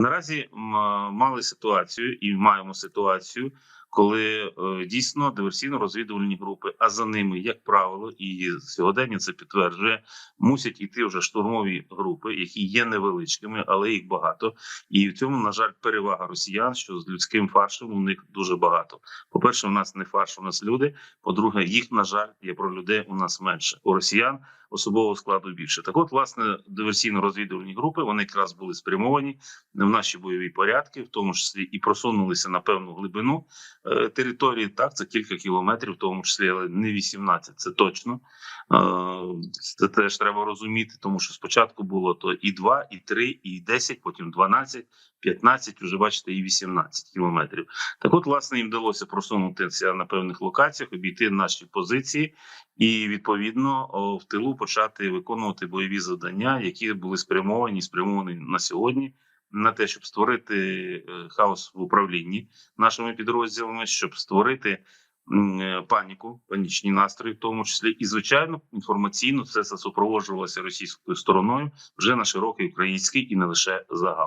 Наразі мали ситуацію і маємо ситуацію, коли е, дійсно диверсійно-розвідувальні групи, а за ними, як правило, і сьогодення це підтверджує, мусять іти вже штурмові групи, які є невеличкими, але їх багато. І в цьому, на жаль, перевага росіян, що з людським фаршем у них дуже багато. По перше, у нас не фарш, у нас люди. По-друге, їх на жаль є про людей у нас менше. У росіян особового складу більше. Так, от, власне, диверсійно-розвідувальні групи вони якраз були спрямовані в наші бойові порядки, в тому числі і просунулися на певну глибину е, території. Так, це кілька кілометрів, в тому числі, але не 18, це точно. Е, Це теж треба розуміти, тому що спочатку було то і 2, і 3, і 10, потім 12, 15, вже бачите, і 18 кілометрів. Так, от, власне, їм вдалося просунутися на певних локаціях, обійти наші позиції, і відповідно в тилу почати виконувати бойові завдання, які були спрямовані, спрямовані на сьогодні. На те, щоб створити е, хаос в управлінні нашими підрозділами, щоб створити е, паніку, панічні настрої, в тому числі, і звичайно, інформаційно все це супроводжувалося російською стороною вже на широкий український і не лише загал.